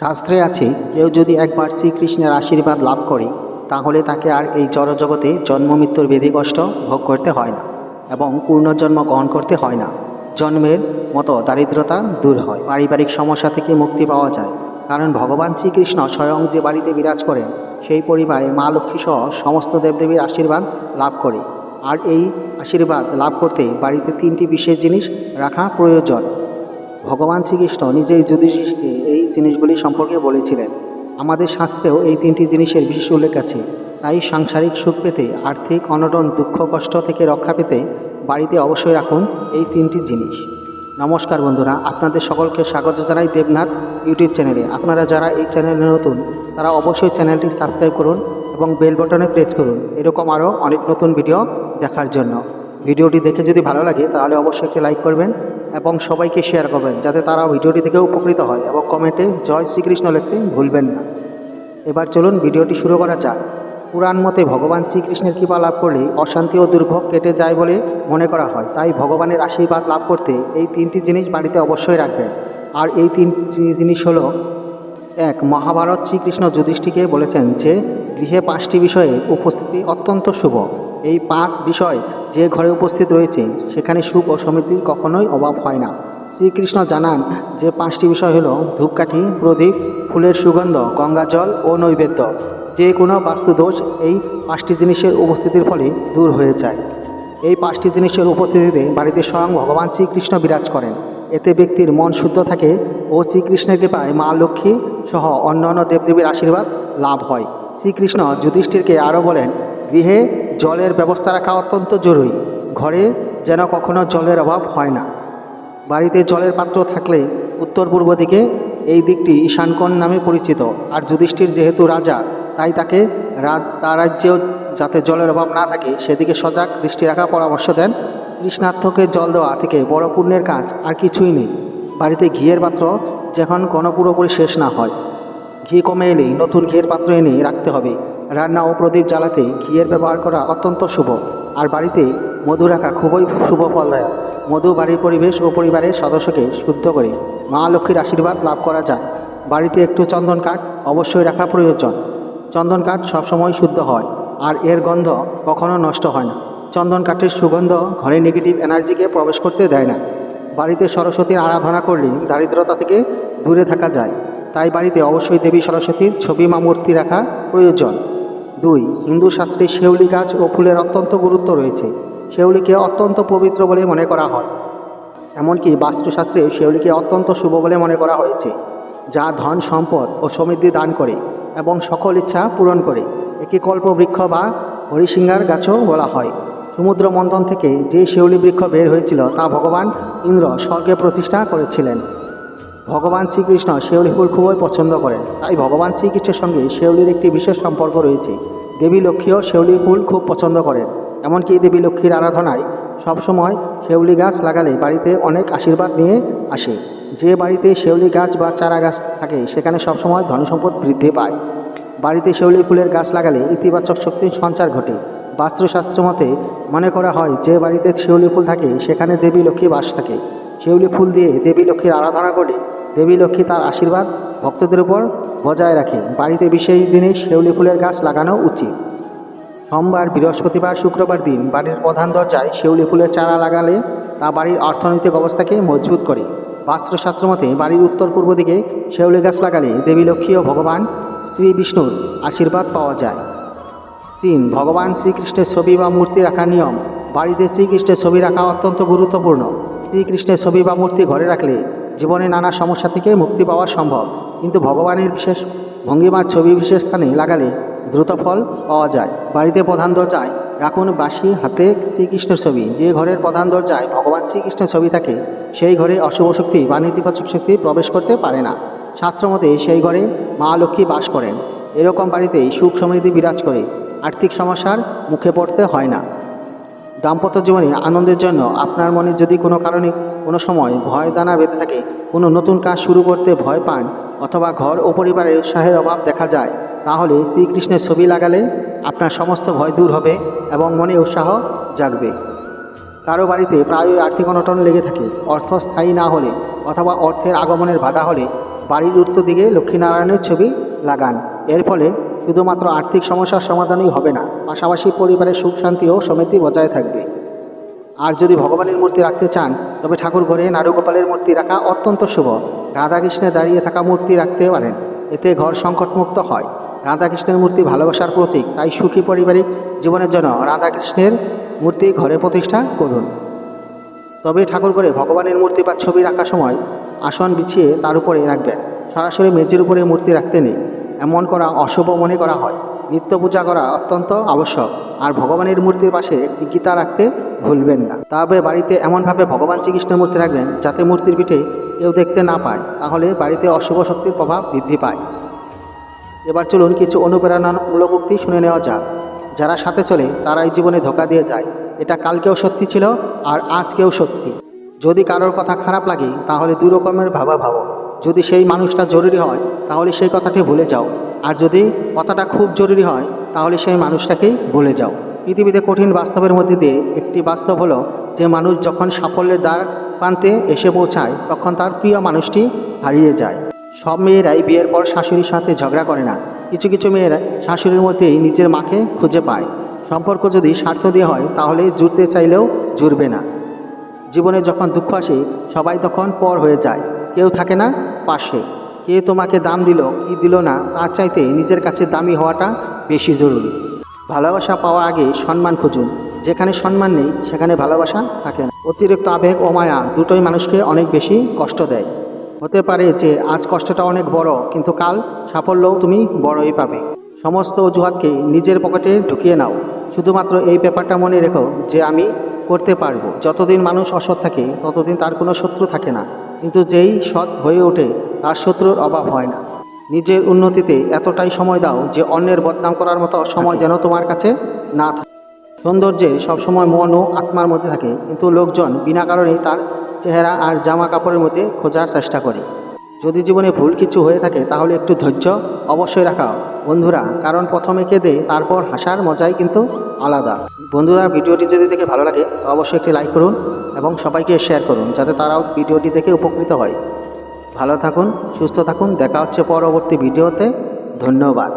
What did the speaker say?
শাস্ত্রে আছে, কেউ যদি একবার শ্রীকৃষ্ণের আশীর্বাদ লাভ করে, তাহলে তাকে আর এই জড়জগতে জন্ম, মৃত্যুর বেধি কষ্ট ভোগ করতে হয় না এবং পূর্ণজন্ম গ্রহণ করতে হয় না। জন্মের মতো দারিদ্রতা দূর হয়। পারিবারিক সমস্যা থেকে মুক্তি পাওয়া যায়। কারণ ভগবান শ্রীকৃষ্ণ স্বয়ং যে বাড়িতে বিরাজ করেন, সেই পরিবারে মা লক্ষ্মী সহ সমস্ত দেবদেবীর আশীর্বাদ লাভ করে। আর এই আশীর্বাদ লাভ করতে বাড়িতে তিনটি বিশেষ জিনিস রাখা প্রয়োজন। ভগবান শ্রীকৃষ্ণ নিজেই যুধিষ্ঠিরকে এই জিনিসগুলি সম্পর্কে বলেছিলেন। আমাদের শাস্ত্রেও এই তিনটি জিনিসের বিশেষ উল্লেখ আছে। তাই সাংসারিক সুখ পেতে, আর্থিক অনটন, দুঃখ, কষ্ট থেকে রক্ষা পেতে বাড়িতে অবশ্যই রাখুন এই তিনটি জিনিস। নমস্কার বন্ধুরা, আপনাদের সকলকে স্বাগত জানাই দেবনাথ ইউটিউব চ্যানেলে। আপনারা যারা এই চ্যানেলে নতুন, তারা অবশ্যই চ্যানেলটি সাবস্ক্রাইব করুন এবং বেল বাটনে প্রেস করুন। এরকম আরও অনেক নতুন ভিডিও দেখার জন্য। ভিডিওটি দেখে যদি ভালো লাগে, তাহলে অবশ্যই একটি লাইক করবেন এবং সবাইকে শেয়ার করবেন, যাতে তারা ভিডিওটি থেকে উপকৃত হয় এবং কমেন্টে জয় শ্রীকৃষ্ণ লিখতে ভুলবেন না। এবার চলুন ভিডিওটি শুরু করা যাক। পুরাণ মতে ভগবান শ্রীকৃষ্ণের কৃপা লাভ করলে অশান্তি ও দুর্ভোগ কেটে যায় বলে মনে করা হয়। তাই ভগবানের আশীর্বাদ লাভ করতে এই তিনটি জিনিস বাড়িতে অবশ্যই রাখবেন। আর এই তিনটি জিনিস হলো এক মহাভারত শ্রীকৃষ্ণ যুধিষ্ঠিকে বলেছেন যে, গৃহে পাঁচটি বিষয়ে উপস্থিতি অত্যন্ত শুভ। এই পাঁচ বিষয় যে ঘরে উপস্থিত রয়েছে, সেখানে সুখ ও সমৃদ্ধির কখনোই অভাব হয় না। শ্রীকৃষ্ণ জানান যে পাঁচটি বিষয় হলো ধূপকাঠি, প্রদীপ, ফুলের সুগন্ধ গঙ্গাজল ও নৈবেদ্য। যে কোনো বাস্তুদোষ এই পাঁচটি জিনিসের উপস্থিতির ফলে দূর হয়ে যায়। এই পাঁচটি জিনিসের উপস্থিতিতে বাড়িতে স্বয়ং ভগবান শ্রীকৃষ্ণ বিরাজ করেন। এতে ব্যক্তির মন শুদ্ধ থাকে ও শ্রীকৃষ্ণের কৃপায় মা লক্ষ্মী সহ অন্য অন্য দেবদেবীর আশীর্বাদ লাভ হয়। শ্রীকৃষ্ণ যুধিষ্ঠিরকে আরও বলেন, গৃহে জলের ব্যবস্থা রাখা অত্যন্ত জরুরি। ঘরে যেন কখনো জলের অভাব হয় না। বাড়িতে জলের পাত্র থাকলে উত্তর পূর্ব দিকে এই দিকটি ঈশানকোণ নামে পরিচিত। আর যুধিষ্ঠির যেহেতু রাজা, তাই তাকে তার রাজ্যেও যাতে জলের অভাব না থাকে, সেদিকে সজাগ দৃষ্টি রাখার পরামর্শ দেন। কৃষ্ণার্থকে জল দেওয়া থেকে বড় পুণ্যের কাজ আর কিছুই নেই। বাড়িতে ঘিয়ের পাত্র যখন কোনো পুরোপুরি শেষ না হয়, ঘি কমে এলেই নতুন ঘিয়ের পাত্র এনে রাখতে হবে। রান্না ও প্রদীপ জ্বালাতে ঘিয়ের ব্যবহার করা অত্যন্ত শুভ। আর বাড়িতে মধু রাখা খুবই শুভ ফলদায়ক। মধু বাড়ির পরিবেশ ও পরিবারের সদস্যকে শুদ্ধ করে মা লক্ষ্মীর আশীর্বাদ লাভ করা যায়। বাড়িতে একটু চন্দন কাঠ অবশ্যই রাখা প্রয়োজন। চন্দন কাঠ সবসময় শুদ্ধ হয়, আর এর গন্ধ কখনো নষ্ট হয় না। চন্দন কাঠের সুগন্ধ ঘরে নেগেটিভ এনার্জিকে প্রবেশ করতে দেয় না। বাড়িতে সরস্বতীর আরাধনা করলে দারিদ্রতা থেকে দূরে থাকা যায়। তাই বাড়িতে অবশ্যই দেবী সরস্বতীর ছবি মা মূর্তি রাখা প্রয়োজন। দুই, হিন্দু শাস্ত্রে শেউলি গাছ ও ফুলের অত্যন্ত গুরুত্ব রয়েছে। শেউলিকে অত্যন্ত পবিত্র বলে মনে করা হয়। এমনকি বাস্তুশাস্ত্রে শেউলিকে অত্যন্ত শুভ বলে মনে করা হয়েছে, যা ধন, সম্পদ ও সমৃদ্ধি দান করে এবং সকল ইচ্ছা পূরণ করে। একে কল্পবৃক্ষ বা হরিসিংহার গাছও বলা হয়। সমুদ্র মন্থন থেকে যে শেউলি বৃক্ষ বের হয়েছিল তা ভগবান ইন্দ্র স্বর্গে প্রতিষ্ঠা করেছিলেন। ভগবান শ্রীকৃষ্ণ শেউলি ফুল খুবই পছন্দ করেন। তাই ভগবান শ্রীকৃষ্ণের সঙ্গে শেউলির একটি বিশেষ সম্পর্ক রয়েছে। দেবী লক্ষ্মীও শেউলি ফুল খুব পছন্দ করেন। এমনকি দেবী লক্ষ্মীর আরাধনায় সবসময় শেউলি গাছ লাগালে বাড়িতে অনেক আশীর্বাদ নিয়ে আসে। যে বাড়িতে শেউলি গাছ বা চারা গাছ থাকে, সেখানে সবসময় ধনসম্পদ বৃদ্ধি পায়। বাড়িতে শেউলি ফুলের গাছ লাগালে ইতিবাচক শক্তির সঞ্চার ঘটে। বাস্তুশাস্ত্র মতে মনে করা হয় যে বাড়িতে শিউলি ফুল থাকে, সেখানে দেবী লক্ষ্মী বাস থাকে। শিউলি ফুল দিয়ে দেবী লক্ষ্মীর আরাধনা করে দেবী লক্ষ্মী তার আশীর্বাদ ভক্তদের উপর বজায় রাখে। বাড়িতে বিশেষ দিনে শিউলি ফুলের গাছ লাগানো উচিত। সোমবার, বৃহস্পতিবার, শুক্রবার দিন বাড়ির প্রধান দরজায় শিউলি ফুলের চারা লাগালে তা বাড়ির অর্থনৈতিক অবস্থাকে মজবুত করে। বাস্তুশাস্ত্র মতে বাড়ির উত্তর পূর্ব দিকে শেউলি গাছ লাগালে দেবী লক্ষ্মী ও ভগবান শ্রী বিষ্ণুর আশীর্বাদ পাওয়া যায়। তিন, ভগবান শ্রীকৃষ্ণের ছবি বা মূর্তি রাখার নিয়ম। বাড়িতে শ্রীকৃষ্ণের ছবি রাখা অত্যন্ত গুরুত্বপূর্ণ। শ্রীকৃষ্ণের ছবি বা মূর্তি ঘরে রাখলে জীবনে নানা সমস্যা থেকে মুক্তি পাওয়া সম্ভব। কিন্তু ভগবানের বিশেষ ভঙ্গিমার ছবি বিশেষ স্থানে লাগালে দ্রুত ফল পাওয়া যায়। বাড়িতে প্রধান দরজায় রাখুন বাসি হাতে শ্রীকৃষ্ণের ছবি। যে ঘরের প্রধান দরজায় ভগবান শ্রীকৃষ্ণের ছবি থাকে, সেই ঘরে অশুভ শক্তি বা নেতিবাচক শক্তি প্রবেশ করতে পারে না। শাস্ত্রমতে সেই ঘরে মা লক্ষ্মী বাস করেন। এরকম বাড়িতেই সুখ সমৃদ্ধি বিরাজ করে। আর্থিক সমস্যার মুখে পড়তে হয় না। দাম্পত্য জীবনে আনন্দের জন্য আপনার মনে যদি কোনো কারণে কোনো সময় ভয় দানা বেঁধে থাকে, কোনো নতুন কাজ শুরু করতে ভয় পান অথবা ঘর ও পরিবারের উৎসাহের অভাব দেখা যায়, তাহলে শ্রীকৃষ্ণের ছবি লাগালে আপনার সমস্ত ভয় দূর হবে এবং মনে উৎসাহ জাগবে। কারও বাড়িতে প্রায়ই আর্থিক অনটন লেগে থাকে, অর্থ স্থায়ী না হলে অথবা অর্থের আগমনের বাধা হলে বাড়ির উত্তর দিকে লক্ষ্মীনারায়ণের ছবি লাগান। এর ফলে শুধুমাত্র আর্থিক সমস্যার সমাধানই হবে না, পাশাপাশি পরিবারের সুখ, শান্তি ও সমিতি বজায় থাকবে। আর যদি ভগবানের মূর্তি রাখতে চান, তবে ঠাকুর ঘরে নারুগোপালের মূর্তি রাখা অত্যন্ত শুভ। রাধাকৃষ্ণের দাঁড়িয়ে থাকা মূর্তি রাখতে পারেন, এতে ঘর সংকটমুক্ত হয়। রাধাকৃষ্ণের মূর্তি ভালোবাসার প্রতীক, তাই সুখী পারিবারিক জীবনের জন্য রাধাকৃষ্ণের মূর্তি ঘরে প্রতিষ্ঠা করুন। তবে ঠাকুর ঘরে ভগবানের মূর্তি বা ছবি রাখার সময় আসন বিছিয়ে তার উপরে রাখবেন। সরাসরি মেঝের উপরে মূর্তি রাখতে নেই। এমন করা অশুভ মনে করা হয়। নিত্য পূজা করা অত্যন্ত আবশ্যক। আর ভগবানের মূর্তির পাশে একটি গীতা রাখতে ভুলবেন না। তবে বাড়িতে এমনভাবে ভগবান শ্রীকৃষ্ণের মূর্তি রাখবেন যাতে মূর্তির পিঠে কেউ দেখতে না পায়। তাহলে বাড়িতে অশুভ শক্তির প্রভাব বৃদ্ধি পায়। এবার চলুন কিছু অনুপ্রেরণামূলক উক্তি শুনে নেওয়া যাক। যারা সাথে চলে, তারাই জীবনে ধোকা দিয়ে যায়। এটা কালকেও সত্যি ছিল আর আজকেও সত্যি। যদি কারোর কথা খারাপ লাগে, তাহলে দু রকমের ভাবা ভাবো যদি সেই মানুষটা জরুরি হয়, তাহলে সেই কথাটি ভুলে যাও। আর যদি কথাটা খুব জরুরি হয়, তাহলে সেই মানুষটাকেই ভুলে যাও। পৃথিবীতে কঠিন বাস্তবের মধ্যে দিয়ে একটি বাস্তব হলো, যে মানুষ যখন সাফল্যের দ্বার প্রান্তে এসে পৌঁছায়, তখন তার প্রিয় মানুষটি হারিয়ে যায়। সব মেয়েরাই বিয়ের পর শাশুড়ির সাথে ঝগড়া করে না। কিছু কিছু মেয়েরা শাশুড়ির মধ্যেই নিজের মাকে খুঁজে পায়। সম্পর্ক যদি স্বার্থ দিয়ে হয়, তাহলে জুড়তে চাইলেও জুড়বে না। জীবনে যখন দুঃখ আসে, সবাই তখন পর হয়ে যায়। কেউ থাকে না পাশে। কে তোমাকে দাম দিল, কি দিল না, তার চাইতে নিজের কাছে দামি হওয়াটা বেশি জরুরি। ভালোবাসা পাওয়ার আগে সম্মান খুঁজুন। যেখানে সম্মান নেই, সেখানে ভালোবাসা থাকে না। অতিরিক্ত আবেগ ও মায়া দুটোই মানুষকে অনেক বেশি কষ্ট দেয়। হতে পারে যে আজ কষ্টটা অনেক বড়, কিন্তু কাল সাফল্যও তুমি বড়ই পাবে। সমস্ত অজুহাতকে নিজের পকেটে ঢুকিয়ে নাও। শুধুমাত্র এই ব্যাপারটা মনে রেখো যে আমি করতে পারব। যতদিন মানুষ অসৎ থাকে, ততদিন তার কোনো শত্রু থাকে না। কিন্তু যেই সৎ হয়ে ওঠে, তার শত্রুর অভাব হয় না। নিজের উন্নতিতে এতটাই সময় দাও যে অন্যের বদনাম করার মতো সময় যেন তোমার কাছে না থাকে। সৌন্দর্যের সবসময় মন ও আত্মার মধ্যে থাকে, কিন্তু লোকজন বিনা কারণেই তার চেহারা আর জামা কাপড়ের মধ্যে খোঁজার চেষ্টা করে। যদি জীবনে ভুল কিছু হয়ে থাকে, তাহলে একটু ধৈর্য অবশ্যই রাখা বন্ধুরা, কারণ প্রথমে কেঁদে তারপর হাসার মজাই কিন্তু আলাদা। বন্ধুরা, ভিডিওটি যদি দেখে ভালো লাগে অবশ্যই একটি লাইক করুন এবং সবাইকে শেয়ার করুন, যাতে তারাও ভিডিওটি দেখে উপকৃত হয়। ভালো থাকুন, সুস্থ থাকুন, দেখা হচ্ছে পরবর্তী ভিডিওতে। ধন্যবাদ।